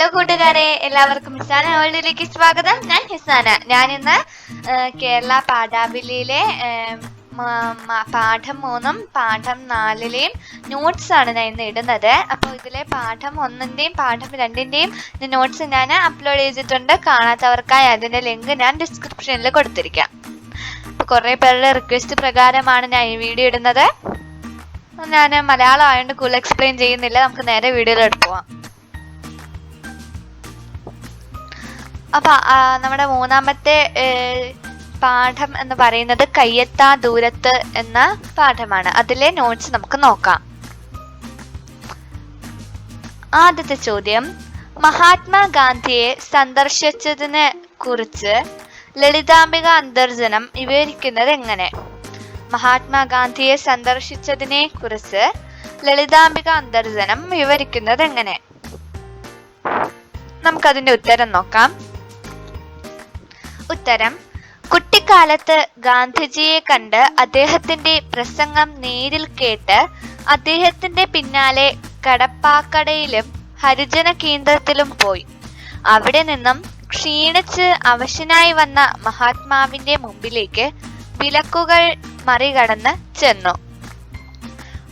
Hello കൂട്ടുകാരെ എല്ലാവർക്കും ഹിസാന വേൾഡിലേക്ക് സ്വാഗതം. ഞാൻ ഹിസാന ഞാൻ ഇന്ന് കേരള മ- പാഠം മൂന്നും പാഠം നാലിലെയും നോട്ട്സ് ആണ് ഞാൻ ഇന്ന് ഇടുന്നത്. അപ്പോൾ ഇതിലെ പാഠം ഒന്നിന്റെയും പാഠം രണ്ടിന്റെയും നോട്ട്സ് ഞാൻ അപ്ലോഡ് ചെയ്തിട്ടുണ്ട്. കാണാത്തവർക്കായി അതിന്റെ ലിങ്ക് ഞാൻ ഡിസ്ക്രിപ്ഷനിൽ കൊടുത്തിരിക്കാം. അപ്പോൾ കുറേ പേരുടെ റിക്വസ്റ്റ് പ്രകാരമാണ് ഞാൻ ഈ വീഡിയോ ഇടുന്നത്. ഞാൻ മലയാളം ആയതുകൊണ്ട് കൂടുതൽ എക്സ്പ്ലെയിൻ ചെയ്യുന്നില്ല. നമുക്ക് നേരെ വീഡിയോയിലോട്ട് പോവാം. അപ്പൊ നമ്മുടെ മൂന്നാമത്തെ പാഠം എന്ന് പറയുന്നത് കയ്യെത്താ ദൂരത്ത് എന്ന പാഠമാണ്. അതിലെ നോട്ട്സ് നമുക്ക് നോക്കാം. ആദ്യത്തെ ചോദ്യം. മഹാത്മാഗാന്ധിയെ സന്ദർശിച്ചതിനെ കുറിച്ച് ലളിതാംബിക അന്തർജനം വിവരിക്കുന്നത് എങ്ങനെ? മഹാത്മാഗാന്ധിയെ സന്ദർശിച്ചതിനെ കുറിച്ച് ലളിതാംബിക അന്തർജനം വിവരിക്കുന്നത് എങ്ങനെ? നമുക്കതിന്റെ ഉത്തരം നോക്കാം. ഉത്തരം. കുട്ടിക്കാലത്ത് ഗാന്ധിജിയെ കണ്ട് അദ്ദേഹത്തിന്റെ പ്രസംഗം നേരിൽ കേട്ട് അദ്ദേഹത്തിന്റെ പിന്നാലെ കടപ്പാക്കടയിലും ഹരിജന കേന്ദ്രത്തിലും പോയി. അവിടെ നിന്നും ക്ഷീണിച്ച് അവശനായി വന്ന മഹാത്മാവിന്റെ മുമ്പിലേക്ക് വിലക്കുകൾ മറികടന്ന് ചെന്നു.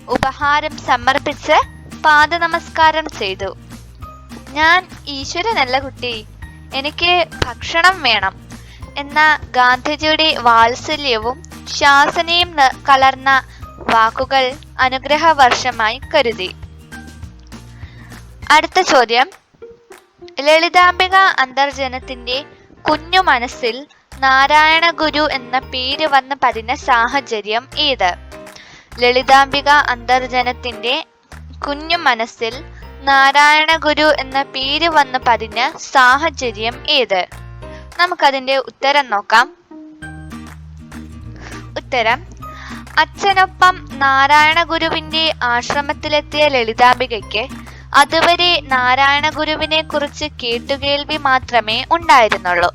ഉപഹാരം സമർപ്പിച്ച് പാദ നമസ്കാരം ചെയ്തു. ഞാൻ ഈശ്വരനല്ല കുട്ടി. എനിക്ക് ഭക്ഷണം വേണം. എന്ന ഗാന്ധിജിയുടെ വാത്സല്യവും ശാസനയും കലർന്ന വാക്കുകൾ അനുഗ്രഹ വർഷമായി കരുതി. അടുത്ത ചോദ്യം. ലളിതാംബിക അന്തർജനത്തിന്റെ കുഞ്ഞു മനസ്സിൽ നാരായണ ഗുരു എന്ന പേര് വന്ന് പതിഞ്ഞ സാഹചര്യം ഏത്? ലളിതാംബിക അന്തർജനത്തിന്റെ കുഞ്ഞു മനസ്സിൽ നാരായണ ഗുരു എന്ന പേര് വന്ന് പതിഞ്ഞ സാഹചര്യം ഏത്? നമുക്കതിന്റെ ഉത്തരം നോക്കാം. ഉത്തരം അച്ഛനൊപ്പം നാരായണ ഗുരുവിന്റെ ആശ്രമത്തിലെത്തിയ ലളിതാംബികയ്ക്ക് അതുവരെ നാരായണ ഗുരുവിനെ കുറിച്ച് കേട്ടുകേൾവി മാത്രമേ ഉണ്ടായിരുന്നുള്ളൂ.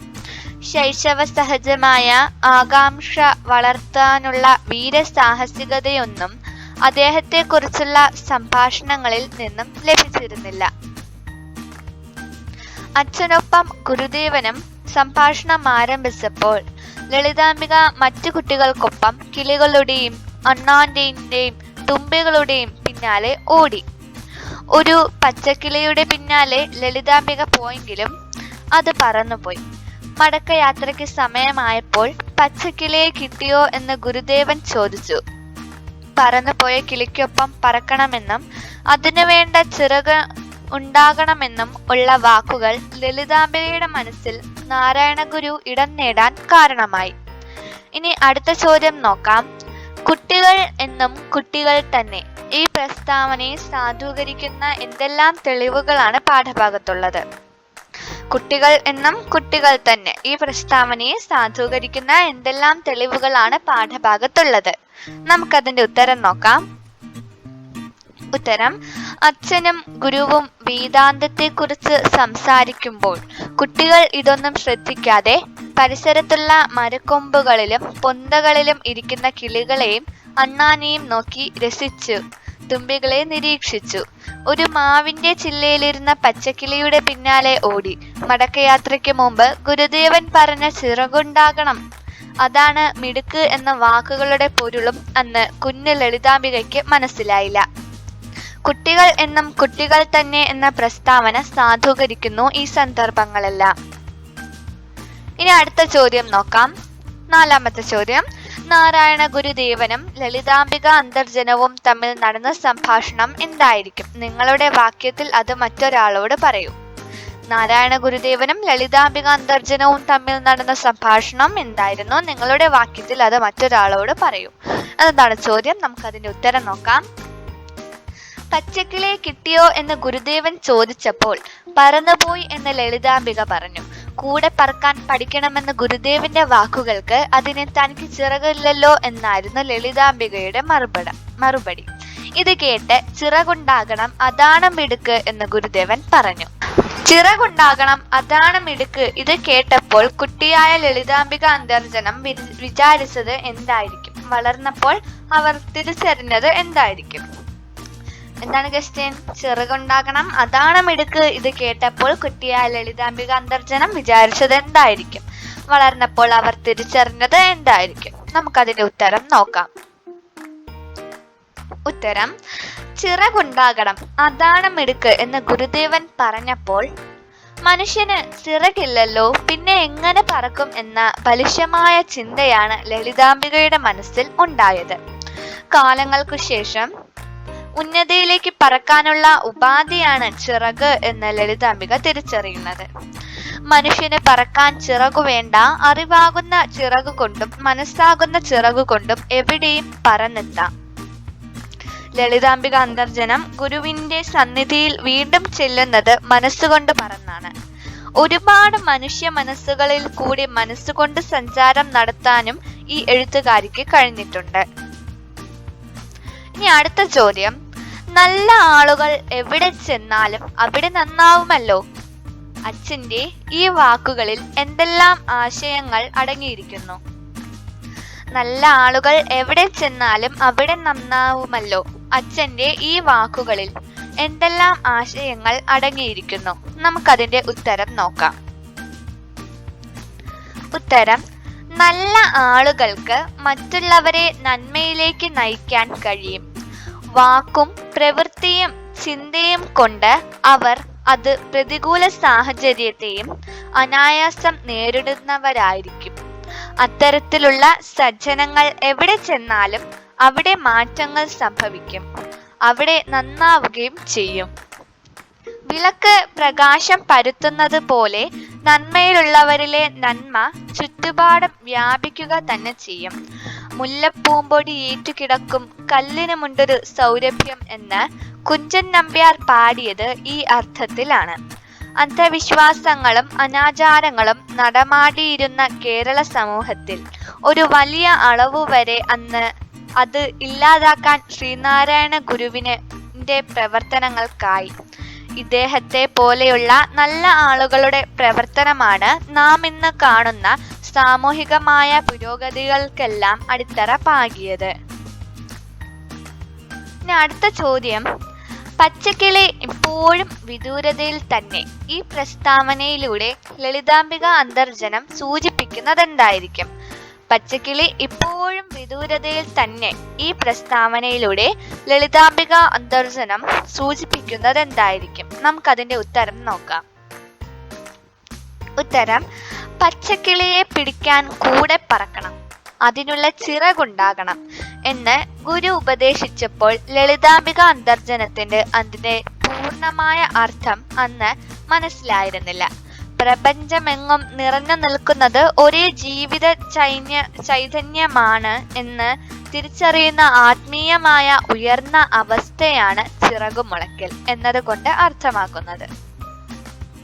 ശൈശവ സഹജമായ ആകാംക്ഷ വളർത്താനുള്ള വീരസാഹസികതയൊന്നും അദ്ദേഹത്തെക്കുറിച്ചുള്ള സംഭാഷണങ്ങളിൽ നിന്നും ലഭിച്ചിരുന്നില്ല. അച്ഛനൊപ്പം ഗുരുദേവനും സംഭാഷണം ആരംഭിച്ചപ്പോൾ ലളിതാംബിക മറ്റു കുട്ടികൾക്കൊപ്പം കിളികളുടെയും അണ്ണാന്റെയും തുമ്പികളുടെയും പിന്നാലെ ഓടി. ഒരു പച്ചക്കിളിയുടെ പിന്നാലെ ലളിതാംബിക പോയെങ്കിലും അത് പറന്നുപോയി. മടക്കയാത്രയ്ക്ക് സമയമായപ്പോൾ പച്ചക്കിളിയെ കിട്ടിയോ എന്ന് ഗുരുദേവൻ ചോദിച്ചു. പറന്നുപോയ കിളിക്കൊപ്പം പറക്കണമെന്നും അതിനുവേണ്ട ചിറക് ഉണ്ടാകണമെന്നും ഉള്ള വാക്കുകൾ ലളിതാംബികയുടെ മനസ്സിൽ നാരായണ ഗുരു ഇടം നേടാൻ കാരണമായി. ഇനി അടുത്ത ചോദ്യം നോക്കാം. കുട്ടികൾ എന്നും കുട്ടികൾ തന്നെ ഈ പ്രസ്താവനയെ സാധൂകരിക്കുന്ന എന്തെല്ലാം തെളിവുകളാണ് പാഠഭാഗത്തുള്ളത്? കുട്ടികൾ എന്നും കുട്ടികൾ തന്നെ ഈ പ്രസ്താവനയെ സാധൂകരിക്കുന്ന എന്തെല്ലാം തെളിവുകളാണ് പാഠഭാഗത്തുള്ളത്? നമുക്കതിന്റെ ഉത്തരം നോക്കാം. ഉത്തരം. അച്ഛനും ഗുരുവും വേദാന്തത്തെക്കുറിച്ച് സംസാരിക്കുമ്പോൾ കുട്ടികൾ ഇതൊന്നും ശ്രദ്ധിക്കാതെ പരിസരത്തുള്ള മരക്കൊമ്പുകളിലും പൊന്തകളിലും ഇരിക്കുന്ന കിളികളെയും അണ്ണാനെയും നോക്കി രസിച്ചു തുമ്പികളെ നിരീക്ഷിച്ചു. ഒരു മാവിന്റെ ചില്ലയിലിരുന്ന പച്ചക്കിളിയുടെ പിന്നാലെ ഓടി മടക്കയാത്രയ്ക്ക് മുമ്പ് ഗുരുദേവൻ പറഞ്ഞ ചിറകുണ്ടാകണം. അതാണ് മിടുക്ക് എന്ന വാക്കുകളുടെ പൊരുളും അന്ന് കുഞ്ഞു ലളിതാംബികയ്ക്ക് മനസ്സിലായില്ല. കുട്ടികൾ എന്നും കുട്ടികൾ തന്നെ എന്ന പ്രസ്താവന സാധൂകരിക്കുന്നു ഈ സന്ദർഭങ്ങളെല്ലാം. ഇനി അടുത്ത ചോദ്യം നോക്കാം. നാലാമത്തെ ചോദ്യം. നാരായണ ഗുരുദേവനും ലളിതാംബിക അന്തർജനവും തമ്മിൽ നടന്ന സംഭാഷണം എന്തായിരിക്കും? നിങ്ങളുടെ വാക്യത്തിൽ അത് മറ്റൊരാളോട് പറയൂ. നാരായണ ഗുരുദേവനും ലളിതാംബിക അന്തർജനവും തമ്മിൽ നടന്ന സംഭാഷണം എന്തായിരുന്നു? നിങ്ങളുടെ വാക്യത്തിൽ അത് മറ്റൊരാളോട് പറയൂ. അതെന്താണ് ചോദ്യം? നമുക്ക് അതിന്റെ ഉത്തരം നോക്കാം. പച്ചക്കിളിയെ കിട്ടിയോ എന്ന് ഗുരുദേവൻ ചോദിച്ചപ്പോൾ പറന്നുപോയി എന്ന് ലളിതാംബിക പറഞ്ഞു. കൂടെ പറക്കാൻ പഠിക്കണമെന്ന ഗുരുദേവന്റെ വാക്കുകൾക്ക് അതിനെ തനിക്ക് ചിറകില്ലല്ലോ എന്നായിരുന്നു ലളിതാംബികയുടെ മറുപട മറുപടി. ഇത് കേട്ട് ചിറകുണ്ടാകണം അതാണ് മിടുക്ക് എന്ന് ഗുരുദേവൻ പറഞ്ഞു. ചിറകുണ്ടാകണം അതാണ് മിടുക്ക് ഇത് കേട്ടപ്പോൾ കുട്ടിയായ ലളിതാംബിക അന്തർജനം വിചാരിച്ചത് എന്തായിരിക്കും? വളർന്നപ്പോൾ അവർ തിരിച്ചറിഞ്ഞത് എന്തായിരിക്കും? എന്താണ് ക്വസ്റ്റ്യൻ ചിറകുണ്ടാകണം. അതാണ് മിടുക്ക്. ഇത് കേട്ടപ്പോൾ കുട്ടിയായ ലളിതാംബിക അന്തർജനം വിചാരിച്ചത് എന്തായിരിക്കും? വളർന്നപ്പോൾ അവർ തിരിച്ചറിഞ്ഞത് എന്തായിരിക്കും? നമുക്കതിന്റെ ഉത്തരം നോക്കാം. ഉത്തരം ചിറകുണ്ടാകണം. അതാണ് മിടുക്ക് എന്ന് ഗുരുദേവൻ പറഞ്ഞപ്പോൾ മനുഷ്യന് ചിറകില്ലല്ലോ പിന്നെ എങ്ങനെ പറക്കും എന്ന ബലിശമായ ചിന്തയാണ് ലളിതാംബികയുടെ മനസ്സിൽ ഉണ്ടായത്. കാലങ്ങൾക്കു ശേഷം ഉന്നതിയിലേക്ക് പറക്കാനുള്ള ഉപാധിയാണ് ചിറക് എന്ന് ലളിതാംബിക തിരിച്ചറിയുന്നത്. മനുഷ്യന് പറക്കാൻ ചിറകു വേണ്ട അറിവാകുന്ന ചിറകു കൊണ്ടും മനസ്സാകുന്ന ചിറകു കൊണ്ടും എവിടെയും പറന്നെത്താം ലളിതാംബിക അന്തർജനം ഗുരുവിന്റെ സന്നിധിയിൽ വീണ്ടും ചെല്ലുന്നത് മനസ്സുകൊണ്ട് പറന്നാണ് ഒരുപാട് മനുഷ്യ മനസ്സുകളിൽ കൂടി മനസ്സുകൊണ്ട് സഞ്ചാരം നടത്താനും ഈ എഴുത്തുകാരിക്ക് കഴിഞ്ഞിട്ടുണ്ട്. ഇനി അടുത്ത ചോദ്യം. നല്ല ആളുകൾ എവിടെ ചെന്നാലും അവിടെ നന്നാവുമല്ലോ? അച്ഛന്റെ ഈ വാക്കുകളിൽ എന്തെല്ലാം ആശയങ്ങൾ അടങ്ങിയിരിക്കുന്നു? നല്ല ആളുകൾ എവിടെ ചെന്നാലും അവിടെ നന്നാവുമല്ലോ? അച്ഛന്റെ ഈ വാക്കുകളിൽ എന്തെല്ലാം ആശയങ്ങൾ അടങ്ങിയിരിക്കുന്നു? നമുക്കതിന്റെ ഉത്തരം നോക്കാം. ഉത്തരം നല്ല ആളുകൾക്ക് മറ്റുള്ളവരെ നന്മയിലേക്ക് നയിക്കാൻ കഴിയും. വാക്കും പ്രവൃത്തിയും ചിന്തയും കൊണ്ട് അവർ അത് പ്രതികൂല സാഹചര്യത്തെയും അനായാസം നേരിടുന്നവരായിരിക്കും. അത്തരത്തിലുള്ള സജ്ജനങ്ങൾ എവിടെ ചെന്നാലും അവിടെ മാറ്റങ്ങൾ സംഭവിക്കും. അവിടെ നന്നാവുകയും ചെയ്യും. വിളക്ക് പ്രകാശം പരുത്തുന്നത് പോലെ നന്മയിലുള്ളവരിലെ നന്മ ചുറ്റുപാടും വ്യാപിക്കുക തന്നെ ചെയ്യും. മുല്ലപ്പൂമ്പൊടി ഏറ്റുകിടക്കും. കല്ലിനുമുണ്ടൊരു സൗരഭ്യം എന്ന് കുഞ്ചൻ നമ്പ്യാർ പാടിയത് ഈ അർത്ഥത്തിലാണ്. അന്ധവിശ്വാസങ്ങളും അനാചാരങ്ങളും നടമാടിയിരുന്ന കേരള സമൂഹത്തിൽ ഒരു വലിയ അളവ് വരെ അന്ന് അത് ഇല്ലാതാക്കാൻ ശ്രീനാരായണ ഗുരുവിന് പ്രവർത്തനങ്ങൾക്കായി. ഇദ്ദേഹത്തെ പോലെയുള്ള നല്ല ആളുകളുടെ പ്രവർത്തനമാണ് നാം ഇന്ന് കാണുന്ന സാമൂഹികമായ പുരോഗതികൾക്കെല്ലാം അടിത്തറ പാകിയത് ഇനി അടുത്ത ചോദ്യം. പച്ചക്കിളി ഇപ്പോഴും വിദൂരതയിൽ തന്നെ ഈ പ്രസ്താവനയിലൂടെ ലളിതാംബിക അന്തർജനം സൂചിപ്പിക്കുന്നത് എന്തായിരിക്കും പച്ചക്കിളി ഇപ്പോഴും വിദൂരതയിൽ തന്നെ ഈ പ്രസ്താവനയിലൂടെ ലളിതാംബിക അന്തർജനം സൂചിപ്പിക്കുന്നത് എന്തായിരിക്കും നമുക്കതിന്റെ ഉത്തരം നോക്കാം. ഉത്തരം പച്ചക്കിളിയെ പിടിക്കാൻ കൂടെ പറക്കണം. അതിനുള്ള ചിറകുണ്ടാകണം എന്ന് ഗുരു ഉപദേശിച്ചപ്പോൾ ലളിതാംബിക അന്തർജനത്തിന്റെ അതിന്റെ പൂർണമായ അർത്ഥം അന്ന് മനസ്സിലായിരുന്നില്ല. പ്രപഞ്ചമെങ്ങും നിറഞ്ഞു നിൽക്കുന്നത് ഒരേ ജീവിത ചൈന്യ ചൈതന്യമാണ് എന്ന് തിരിച്ചറിയുന്ന ആത്മീയമായ ഉയർന്ന അവസ്ഥയാണ് ചിറകുമുളയ്ക്കൽ എന്നതുകൊണ്ട് അർത്ഥമാക്കുന്നത്.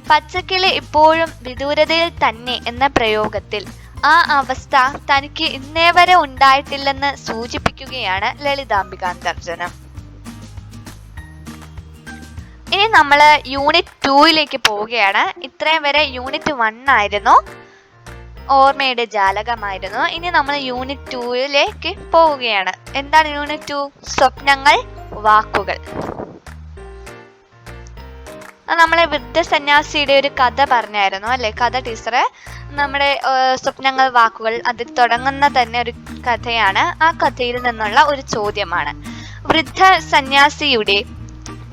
പച്ചക്കിളി ഇപ്പോഴും വിദൂരതയിൽ തന്നെ എന്ന പ്രയോഗത്തിൽ. ആ അവസ്ഥ തനിക്ക് ഇന്നേ വരെ ഉണ്ടായിട്ടില്ലെന്ന് സൂചിപ്പിക്കുകയാണ് ലളിതാംബികാന്തർജനം ഇനി നമ്മൾ യൂണിറ്റ് ടൂയിലേക്ക് പോവുകയാണ്. ഇത്രയും വരെ യൂണിറ്റ് വൺ ആയിരുന്നു. ഓർമ്മയുടെ ജാലകമായിരുന്നു. ഇനി നമ്മൾ യൂണിറ്റ് ടൂയിലേക്ക് പോവുകയാണ്. എന്താണ് യൂണിറ്റ് ടു സ്വപ്നങ്ങൾ വാക്കുകൾ. നമ്മളെ വൃദ്ധ സന്യാസിയുടെ ഒരു കഥ പറഞ്ഞായിരുന്നു അല്ലേ? കഥ ടീച്ചറെ നമ്മുടെ സ്വപ്നങ്ങൾ വാക്കുകൾ അതിൽ തുടങ്ങുന്ന തന്നെ ഒരു കഥയാണ്. ആ കഥയിൽ നിന്നുള്ള ഒരു ചോദ്യമാണ്. വൃദ്ധ സന്യാസിയുടെ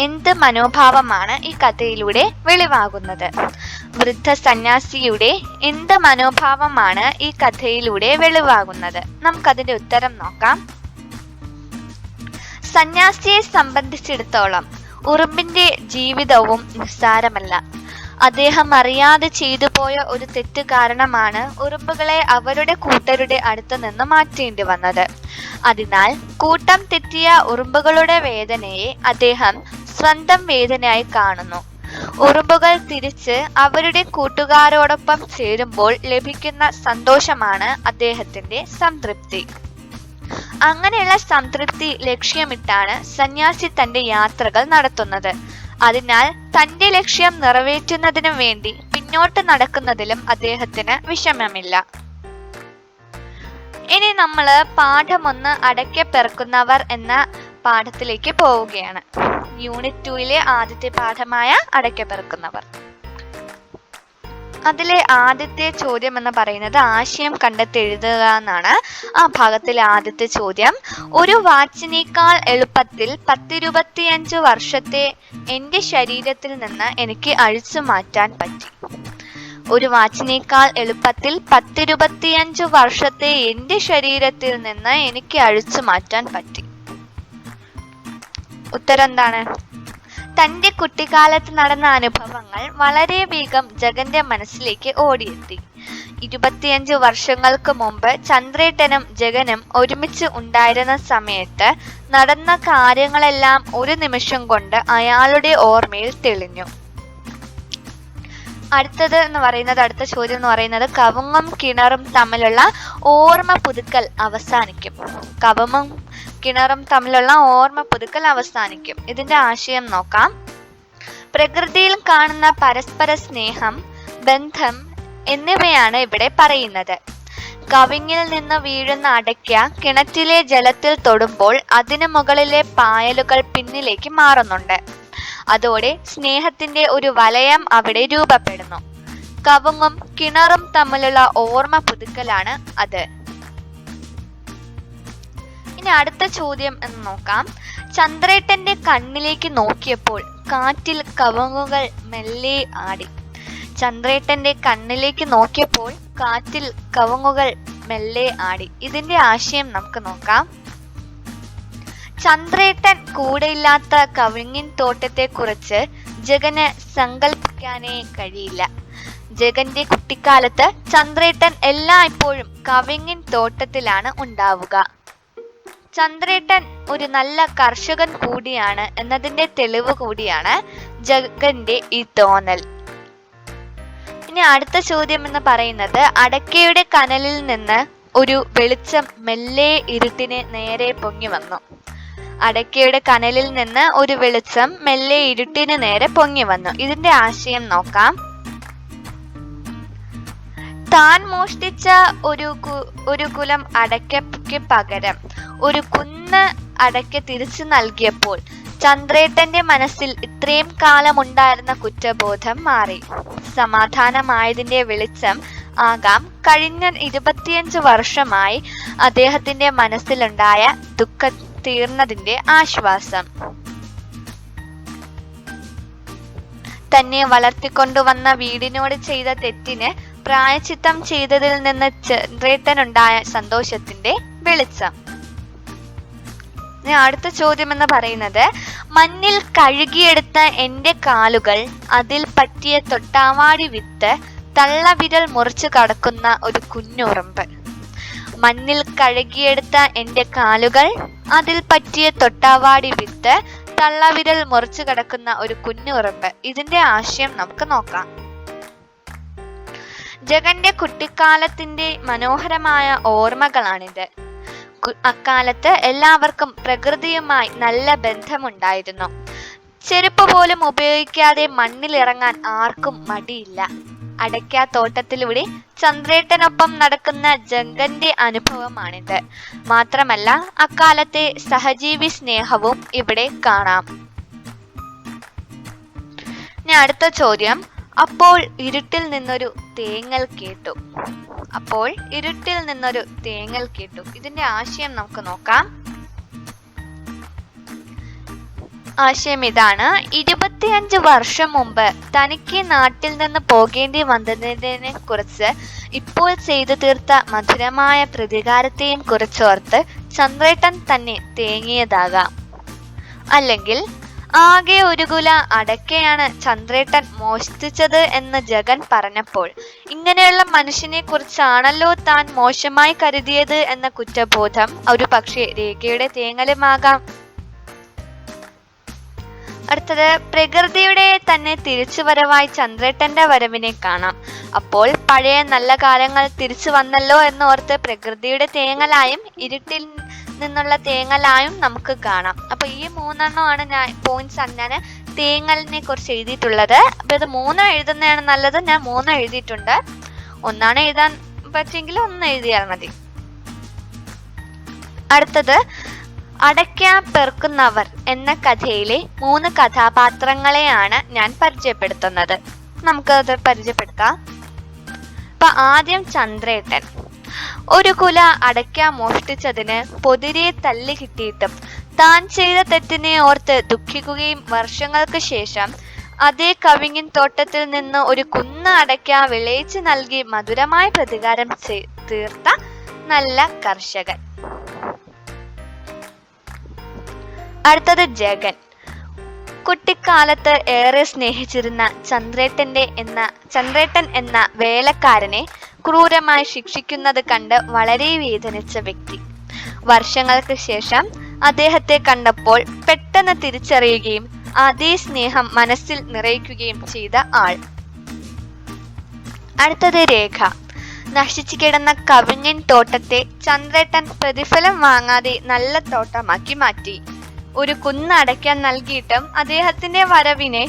എന്ത് മനോഭാവമാണ് ഈ കഥയിലൂടെ വെളിവാകുന്നത്? വൃദ്ധ സന്യാസിയുടെ എന്ത് മനോഭാവമാണ് ഈ കഥയിലൂടെ വെളിവാകുന്നത്? നമുക്കതിന്റെ ഉത്തരം നോക്കാം. സന്യാസിയെ സംബന്ധിച്ചിടത്തോളം ഉറുമ്പിന്റെ ജീവിതവും നിസ്സാരമല്ല. അദ്ദേഹം അറിയാതെ ചെയ്തു പോയ ഒരു തെറ്റ് കാരണമാണ് ഉറുമ്പുകളെ അവരുടെ കൂട്ടരുടെ അടുത്ത് നിന്ന് മാറ്റേണ്ടി വന്നത്. അതിനാൽ കൂട്ടം തെറ്റിയ ഉറുമ്പുകളുടെ വേദനയെ അദ്ദേഹം സ്വന്തം വേദനയായി കാണുന്നു. ഉറുമ്പുകൾ തിരിച്ച് അവരുടെ കൂട്ടുകാരോടൊപ്പം ചേരുമ്പോൾ ലഭിക്കുന്ന സന്തോഷമാണ് അദ്ദേഹത്തിന്റെ സംതൃപ്തി. അങ്ങനെയുള്ള സംതൃപ്തി ലക്ഷ്യമിട്ടാണ് സന്യാസി തന്റെ യാത്രകൾ നടത്തുന്നത്. അതിനാൽ തന്റെ ലക്ഷ്യം നിറവേറ്റുന്നതിനു വേണ്ടി പിന്നോട്ട് നടക്കുന്നതിലും അദ്ദേഹത്തിന് വിഷമമില്ല. ഇനി നമ്മൾ പാഠം ഒന്ന് അടയ്ക്ക പെറുക്കുന്നവർ എന്ന പാഠത്തിലേക്ക് പോവുകയാണ്. യൂണിറ്റ് ടൂയിലെ ആദ്യത്തെ പാഠമായ അടയ്ക്ക പെറുക്കുന്നവർ. അതിലെ ആദ്യത്തെ ചോദ്യം എന്ന് പറയുന്നത് ആശയം കണ്ടെത്തി എഴുതുക എന്നാണ്. ആ ഭാഗത്തിലെ ആദ്യത്തെ ചോദ്യം. ഒരു വാച്ചിനേക്കാൾ എളുപ്പത്തിൽ പത്തിരുപത്തിയഞ്ച് വർഷത്തെ എന്റെ ശരീരത്തിൽ നിന്ന് എനിക്ക് അഴിച്ചു മാറ്റാൻ പറ്റി. ഒരു വാച്ചിനേക്കാൾ എളുപ്പത്തിൽ പത്തിരുപത്തിയഞ്ച് വർഷത്തെ എന്റെ ശരീരത്തിൽ നിന്ന് എനിക്ക് അഴിച്ചു മാറ്റാൻ പറ്റി. ഉത്തരം എന്താണ്? തന്റെ കുട്ടിക്കാലത്ത് നടന്ന അനുഭവങ്ങൾ വളരെ വേഗം ജഗന്റെ മനസ്സിലേക്ക് ഓടിയെത്തി. ഇരുപത്തിയഞ്ച് വർഷങ്ങൾക്ക് മുമ്പ് ചന്ദ്രേട്ടനും ജഗനും ഒരുമിച്ച് ഉണ്ടായിരുന്ന സമയത്ത് നടന്ന കാര്യങ്ങളെല്ലാം ഒരു നിമിഷം കൊണ്ട് അയാളുടെ ഓർമ്മയിൽ തെളിഞ്ഞു. അടുത്തത് എന്ന് പറയുന്നത് അടുത്ത ചോദ്യം എന്ന് പറയുന്നത് കവുങ്ങും കിണറും തമ്മിലുള്ള ഓർമ്മ പുതുക്കൽ അവസാനിക്കും. കവുങ്ങും കിണറും തമ്മിലുള്ള ഓർമ്മ പുതുക്കൽ അവസാനിക്കും. ഇതിന്റെ ആശയം നോക്കാം. പ്രകൃതിയിൽ കാണുന്ന പരസ്പര സ്നേഹം ബന്ധം എന്നിവയാണ് ഇവിടെ പറയുന്നത്. കവിങ്ങിൽ നിന്ന് വീഴുന്ന അടയ്ക്ക കിണറ്റിലെ ജലത്തിൽ തൊടുമ്പോൾ അതിനു മുകളിലെ പായലുകൾ പിന്നിലേക്ക് മാറുന്നുണ്ട്. അതോടെ സ്നേഹത്തിന്റെ ഒരു വലയം അവിടെ രൂപപ്പെടുന്നു. കവുങ്ങും കിണറും തമ്മിലുള്ള ഓർമ്മ പുതുക്കലാണ് അത്. ഇനി അടുത്ത ചോദ്യം എന്ന് നോക്കാം. ചന്ദ്രേട്ടന്റെ കണ്ണിലേക്ക് നോക്കിയപ്പോൾ കാറ്റിൽ കവങ്ങുകൾ മെല്ലെ ആടി. ചന്ദ്രേട്ടന്റെ കണ്ണിലേക്ക് നോക്കിയപ്പോൾ കാറ്റിൽ കവങ്ങുകൾ മെല്ലെ ആടി. ഇതിന്റെ ആശയം നമുക്ക് നോക്കാം. ചന്ദ്രേട്ടൻ കൂടെയില്ലാത്ത കവിങ്ങിൻ തോട്ടത്തെ കുറിച്ച് ജഗന് സങ്കല്പിക്കാനേ കഴിയില്ല. ജഗന്റെ കുട്ടിക്കാലത്ത് ചന്ദ്രേട്ടൻ എല്ലായ്പ്പോഴും കവിങ്ങിൻ തോട്ടത്തിലാണ് ഉണ്ടാവുക. ചന്ദ്രേട്ടൻ ഒരു നല്ല കർഷകൻ കൂടിയാണ് എന്നതിന്റെ തെളിവ് കൂടിയാണ് ജഗന്റെ ഈ തോന്നൽ. ഇനി അടുത്ത ചോദ്യം എന്ന് പറയുന്നത് അടക്കയുടെ കനലിൽ നിന്ന് ഒരു വെളിച്ചം മെല്ലെ ഇരുട്ടിന് നേരെ പൊങ്ങി വന്നു. അടക്കയുടെ കനലിൽ നിന്ന് ഒരു വെളിച്ചം മെല്ലെ ഇരുട്ടിന് നേരെ പൊങ്ങി വന്നു. ഇതിന്റെ ആശയം നോക്കാം. താൻ മോഷ്ടിച്ച ഒരു ഒരു കുലം അടയ്ക്കയ്ക്ക് പകരം ഒരു കുന്ന് അടയ്ക്ക തിരിച്ചു നൽകിയപ്പോൾ ചന്ദ്രേട്ടന്റെ മനസ്സിൽ ഇത്രയും കാലമുണ്ടായിരുന്ന കുറ്റബോധം മാറി. സമാധാനമായതിന്റെ വെളിച്ചം ആകാം. കഴിഞ്ഞ ഇരുപത്തിയഞ്ച് വർഷമായി അദ്ദേഹത്തിന്റെ മനസ്സിലുണ്ടായ ദുഃഖ തീർന്നതിന്റെ ആശ്വാസം. തന്നെ വളർത്തിക്കൊണ്ടുവന്ന വീടിനോട് ചെയ്ത തെറ്റിന് പ്രായച്ചിത്തം ചെയ്തതിൽ നിന്ന് ചന്ദ്രേട്ടനുണ്ടായ സന്തോഷത്തിന്റെ വെളിച്ചം. അടുത്ത ചോദ്യം എന്ന് പറയുന്നത് മണ്ണിൽ കഴുകിയെടുത്ത എന്റെ കാലുകൾ അതിൽ പറ്റിയ തൊട്ടാവാടി വിത്ത് തള്ളവിരൽ മുറിച്ചു കടക്കുന്ന ഒരു കുഞ്ഞുറുമ്പ്. മണ്ണിൽ കഴുകിയെടുത്ത എന്റെ കാലുകൾ അതിൽ പറ്റിയ തൊട്ടാവാടി വിത്ത് തള്ളവിരൽ മുറിച്ചു കിടക്കുന്ന ഒരു കുഞ്ഞുറപ്പ് ഇതിന്റെ ആശയം നമുക്ക് നോക്കാം. ജഗന്റെ കുട്ടിക്കാലത്തിന്റെ മനോഹരമായ ഓർമ്മകളാണിത്. അക്കാലത്ത് എല്ലാവർക്കും പ്രകൃതിയുമായി നല്ല ബന്ധമുണ്ടായിരുന്നു. ചെരുപ്പ് പോലും ഉപയോഗിക്കാതെ മണ്ണിലിറങ്ങാൻ ആർക്കും മടിയില്ല. അടയ്ക്ക തോട്ടത്തിലൂടെ ചന്ദ്രേട്ടനൊപ്പം നടക്കുന്ന ജങ്കന്റെ അനുഭവമാണിത്. മാത്രമല്ല അക്കാലത്തെ സഹജീവി സ്നേഹവും ഇവിടെ കാണാം. ഇനി അടുത്ത ചോദ്യം. അപ്പോൾ ഇരുട്ടിൽ നിന്നൊരു തേങ്ങൽ കേട്ടു. അപ്പോൾ ഇരുട്ടിൽ നിന്നൊരു തേങ്ങൽ കേട്ടു. ഇതിന്റെ ആശയം നമുക്ക് നോക്കാം. ആശയം ഇതാണ്. ഇരുപത്തിയഞ്ച് വർഷം മുമ്പ് തനിക്ക് നാട്ടിൽ നിന്ന് പോകേണ്ടി വന്നതിനെ കുറിച്ച് ഇപ്പോൾ ചെയ്തു തീർത്ത മധുരമായ പ്രതികാരത്തെയും കുറിച്ചോർത്ത് ചന്ദ്രേട്ടൻ തന്നെ തേങ്ങിയതാകാം. അല്ലെങ്കിൽ ആകെ ഒരു കുല അടക്കയാണ് ചന്ദ്രേട്ടൻ മോഷ്ടിച്ചത് എന്ന് ജഗൻ പറഞ്ഞപ്പോൾ ഇങ്ങനെയുള്ള മനുഷ്യനെ കുറിച്ചാണല്ലോ താൻ മോശമായി കരുതിയത് എന്ന കുറ്റബോധം ഒരു പക്ഷേ രേഖയുടെ തേങ്ങലുമാകാം. അടുത്തത് പ്രകൃതിയുടെ തന്നെ തിരിച്ചു വരവായി ചന്ദ്രേട്ടന്റെ വരവിനെ കാണാം. അപ്പോൾ പഴയ നല്ല കാലങ്ങൾ തിരിച്ചു വന്നല്ലോ എന്നോർത്ത് പ്രകൃതിയുടെ തേങ്ങലായും ഇരുട്ടിൽ നിന്നുള്ള തേങ്ങലായും നമുക്ക് കാണാം. അപ്പൊ ഈ മൂന്നെണ്ണമാണ് ഞാൻ പോയിന്റ്സ് ഞാൻ തേങ്ങലിനെ കുറിച്ച് എഴുതിയിട്ടുള്ളത്. അപ്പൊ ഇത് മൂന്നും എഴുതുന്നതാണ് നല്ലത്. ഞാൻ മൂന്നും എഴുതിയിട്ടുണ്ട്. ഒന്നാണ് എഴുതാൻ പറ്റെങ്കിൽ ഒന്ന് എഴുതിയാൽ മതി. അടുത്തത് അടയ്ക്ക പെറുക്കുന്നവർ എന്ന കഥയിലെ മൂന്ന് കഥാപാത്രങ്ങളെയാണ് ഞാൻ പരിചയപ്പെടുത്തുന്നത്. നമുക്കത് പരിചയപ്പെടുത്താം. അപ്പൊ ആദ്യം ചന്ദ്രേട്ടൻ. ഒരു കുല അടയ്ക്ക മോഷ്ടിച്ചതിന് പൊതിരെ തല്ലി കിട്ടിയിട്ടും താൻ ചെയ്ത തെറ്റിനെ ഓർത്ത് ദുഃഖിക്കുകയും വർഷങ്ങൾക്ക് ശേഷം അതേ കവിങ്ങിൻ തോട്ടത്തിൽ നിന്ന് ഒരു കുന്ന അടയ്ക്ക വിളയിച്ചു നൽകി മധുരമായ പ്രതികാരം തീർത്ത നല്ല കർഷകൻ. അടുത്തത് ജഗൻ. കുട്ടിക്കാലത്ത് ഏറെ സ്നേഹിച്ചിരുന്ന ചന്ദ്രേട്ടന്റെ എന്ന ചന്ദ്രേട്ടൻ എന്ന വേലക്കാരനെ ക്രൂരമായി ശിക്ഷിക്കുന്നത് കണ്ട് വളരെ വേദനിച്ച വ്യക്തി. വർഷങ്ങൾക്ക് ശേഷം അദ്ദേഹത്തെ കണ്ടപ്പോൾ പെട്ടെന്ന് തിരിച്ചറിയുകയും അതേ സ്നേഹം മനസ്സിൽ നിറയ്ക്കുകയും ചെയ്ത ആൾ. അടുത്തത് രേഖ. നശിച്ചു കിടന്ന കവിഞ്ഞൻ തോട്ടത്തെ ചന്ദ്രേട്ടൻ പ്രതിഫലം വാങ്ങാതെ നല്ല തോട്ടമാക്കി മാറ്റി. ഒരു കുന്ന് അടയ്ക്കാൻ നൽകിയിട്ടും അദ്ദേഹത്തിന്റെ വരവിനെ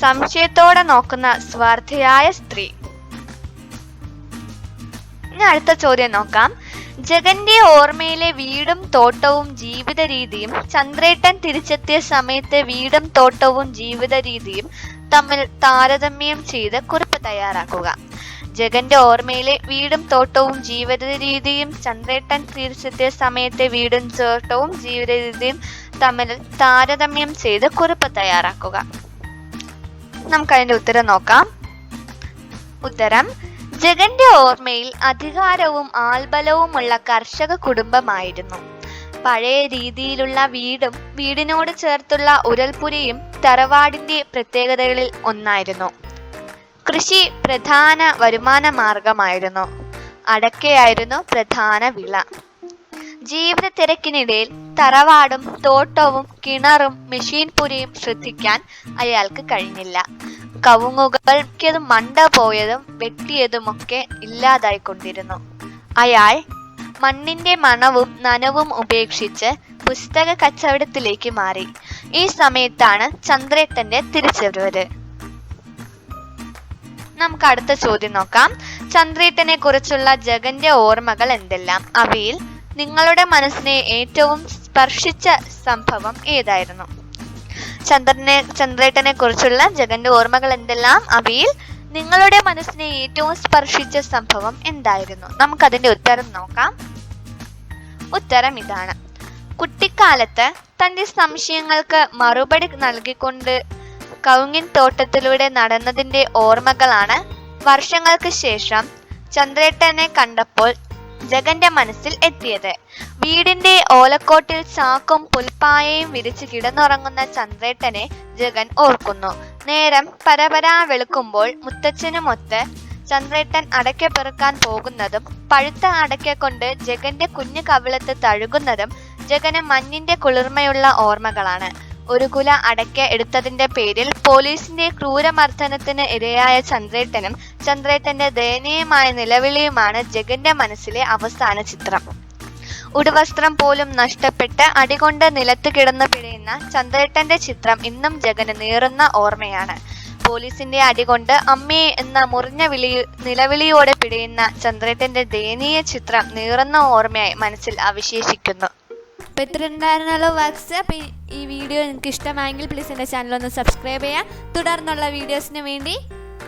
സംശയത്തോടെ നോക്കുന്ന സ്വാർത്ഥയായ സ്ത്രീ. ഇനി അടുത്ത ചോദ്യം നോക്കാം. ജഗന്റെ ഓർമ്മയിലെ വീടും തോട്ടവും ജീവിത രീതിയും ചന്ദ്രേട്ടൻ തിരിച്ചെത്തിയ സമയത്തെ വീടും തോട്ടവും ജീവിത രീതിയും തമ്മിൽ താരതമ്യം ചെയ്ത് കുറിപ്പ് തയ്യാറാക്കുക. ജഗന്റെ ഓർമ്മയിലെ വീടും തോട്ടവും ജീവിത രീതിയും ചന്ദ്രേട്ടൻ തിരിച്ചെത്തിയ സമയത്തെ വീടും തോട്ടവും ജീവിത രീതിയും തമ്മിൽ താരതമ്യം ചെയ്ത് കുറിപ്പ് തയ്യാറാക്കുക. നമുക്ക് അതിന്റെ ഉത്തരം നോക്കാം. ഉത്തരം ജഗന്റെ ഓർമ്മയിൽ അധികാരവും ആൽബലവുമുള്ള കർഷക കുടുംബമായിരുന്നു. പഴയ രീതിയിലുള്ള വീടും വീടിനോട് ചേർത്തുള്ള ഉരൽപുരിയും തറവാടിന്റെ പ്രത്യേകതകളിൽ ഒന്നായിരുന്നു. കൃഷി പ്രധാന വരുമാന മാർഗമായിരുന്നു. അടക്കയായിരുന്നു പ്രധാന വിള. ജീവിത തിരക്കിനിടയിൽ തറവാടും തോട്ടവും കിണറും മെഷീൻ പുരയും ശ്രദ്ധിക്കാൻ അയാൾക്ക് കഴിഞ്ഞില്ല. കവുങ്ങുകൾക്ക് മണ്ട പോയതും വെട്ടിയതുമൊക്കെ ഇല്ലാതായിക്കൊണ്ടിരുന്നു. അയാൾ മണ്ണിന്റെ മണവും നനവും ഉപേക്ഷിച്ച് പുസ്തക കച്ചവടത്തിലേക്ക് മാറി. ഈ സമയത്താണ് ചന്ദ്രേട്ടന്റെ തിരിച്ചുവരവ് നമുക്ക് അടുത്ത ചോദ്യം നോക്കാം. ചന്ദ്രേട്ടനെ കുറിച്ചുള്ള ജഗന്റെ ഓർമ്മകൾ എന്തെല്ലാം? അവയിൽ നിങ്ങളുടെ മനസ്സിനെ ഏറ്റവും സ്പർശിച്ച സംഭവം ഏതായിരുന്നു? ചന്ദ്രനെ ചന്ദ്രേട്ടനെ കുറിച്ചുള്ള ജഗന്റെ ഓർമ്മകൾ എന്തെല്ലാം? അവയിൽ നിങ്ങളുടെ മനസ്സിനെ ഏറ്റവും സ്പർശിച്ച സംഭവം എന്തായിരുന്നു? നമുക്കതിന്റെ ഉത്തരം നോക്കാം. ഉത്തരം ഇതാണ്. കുട്ടിക്കാലത്ത് തന്റെ സംശയങ്ങൾക്ക് മറുപടി നൽകിക്കൊണ്ട് കൗങ്ങിൻ തോട്ടത്തിലൂടെ നടന്നതിന്റെ ഓർമ്മകളാണ് വർഷങ്ങൾക്ക് ശേഷം ചന്ദ്രേട്ടനെ കണ്ടപ്പോൾ ജഗന്റെ മനസ്സിൽ എത്തിയത്. വീടിന്റെ ഓലക്കോട്ടിൽ ചാക്കും പുൽപ്പായയും വിരിച്ച് കിടന്നുറങ്ങുന്ന ചന്ദ്രേട്ടനെ ജഗൻ ഓർക്കുന്നു. നേരം പരപരാ വെളുക്കുമ്പോൾ മുത്തച്ഛനുമൊത്ത് ചന്ദ്രേട്ടൻ അടയ്ക്ക പെറുക്കാൻ പോകുന്നതും പഴുത്ത അടയ്ക്ക കൊണ്ട് ജഗന്റെ കുഞ്ഞു കവിളത്ത് തഴുകുന്നതും ജഗന് മഞ്ഞിന്റെ കുളിർമയുള്ള ഓർമ്മകളാണ്. ഒരു കുല അടയ്ക്ക എടുത്തതിന്റെ പേരിൽ പോലീസിന്റെ ക്രൂരമർദ്ദനത്തിന് ഇരയായ ചന്ദ്രേട്ടനും ചന്ദ്രേട്ടന്റെ ദയനീയമായ നിലവിളിയുമാണ് ജഗന്റെ മനസ്സിലെ അവസാന ചിത്രം. ഉടുവസ്ത്രം പോലും നഷ്ടപ്പെട്ട് അടികൊണ്ട് നിലത്ത് കിടന്നു പിഴയുന്ന ചന്ദ്രേട്ടന്റെ ചിത്രം ഇന്നും ജഗന് നീറുന്ന ഓർമ്മയാണ്. പോലീസിന്റെ അടികൊണ്ട് അമ്മേ എന്ന മുറിഞ്ഞ വിളി നിലവിളിയോടെ പിടയുന്ന ചന്ദ്രേട്ടന്റെ ദയനീയ ചിത്രം നീറുന്ന ഓർമ്മയായി മനസ്സിൽ അവശേഷിക്കുന്നു. അപ്പോൾ ഇത്ര ഉണ്ടായിരുന്നല്ലോ വർക്ക്സ് അപ്പോൾ ഈ- വീഡിയോ നിങ്ങൾക്ക് ഇഷ്ടമായെങ്കിൽ പ്ലീസ് എന്റെ ചാനൽ ഒന്ന് സബ്സ്ക്രൈബ് ചെയ്യുക. തുടർന്നുള്ള വീഡിയോസിന് വേണ്ടി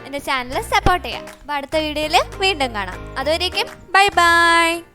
എന്റെ ചാനൽ സപ്പോർട്ട് ചെയ്യുക. അപ്പോൾ അടുത്ത വീഡിയോയിൽ വീണ്ടും കാണാം. അതുവരേക്കും ബൈ ബൈ